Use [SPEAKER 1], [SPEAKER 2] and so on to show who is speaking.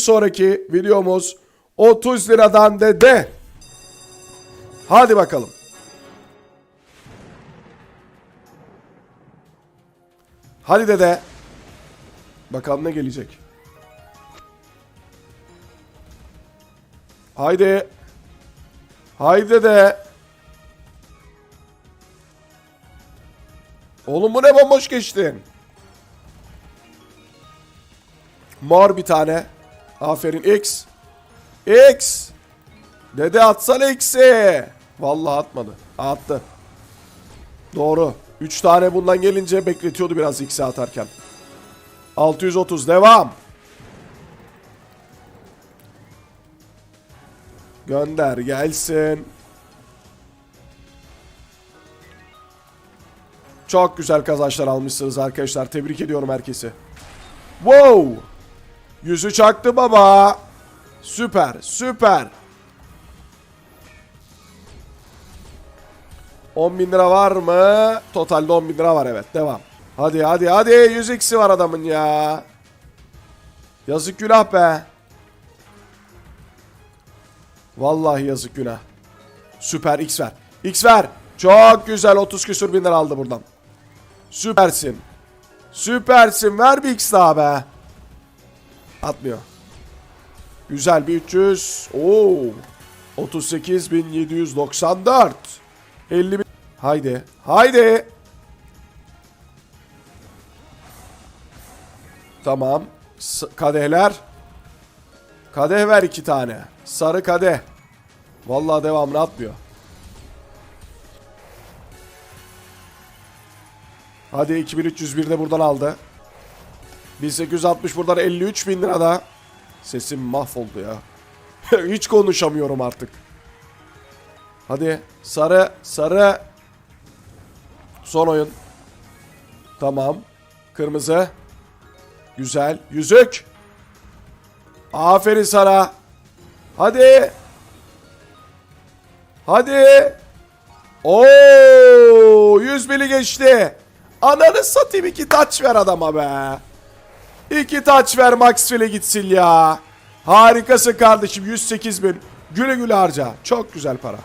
[SPEAKER 1] sonraki videomuz 30 liradan dede. Hadi bakalım. Hadi dede. Bakalım ne gelecek. Haydi. Haydi dede. Oğlum bu ne bomboş geçtin. Mor bir tane. Aferin X. X. Dede atsana X'i. Vallahi atmadı. Attı. Doğru. 3 tane bundan gelince bekletiyordu biraz X'i atarken. 630 devam. Gönder gelsin. Çok güzel kazançlar almışsınız arkadaşlar. Tebrik ediyorum herkesi. Wow! Yüzü çaktı baba. Süper, süper. 10 bin lira var mı? Totalde 10 bin lira var evet. Devam. Hadi hadi hadi. 100 eksi var adamın ya. Yazık günah be. Vallahi yazık günah. Süper X ver. X ver. Çok güzel 30 küsür bin lira aldı buradan. Süpersin. Süpersin. Ver bir X daha be. Atmıyor. Güzel bir 300. Oo. 38.794. 50 bin. Haydi. Haydi. Tamam. S- kadehler. Kadeh ver iki tane. Sarı kadeh. Vallahi devamını atmıyor. Hadi 2301 de buradan aldı. 1860 buradan 53 bin lira da. Sesim mahvoldu ya. Hiç konuşamıyorum artık. Hadi sarı sarı. Son oyun. Tamam. Kırmızı. Güzel. Yüzük. Aferin sana. Hadi. Hadi. Oo, 100 bini geçti. Ananı satayım iki taç ver adama be. İki taç ver Maxwell'e gitsin ya. Harikasın kardeşim 108 bin. Güle güle harca. Çok güzel para.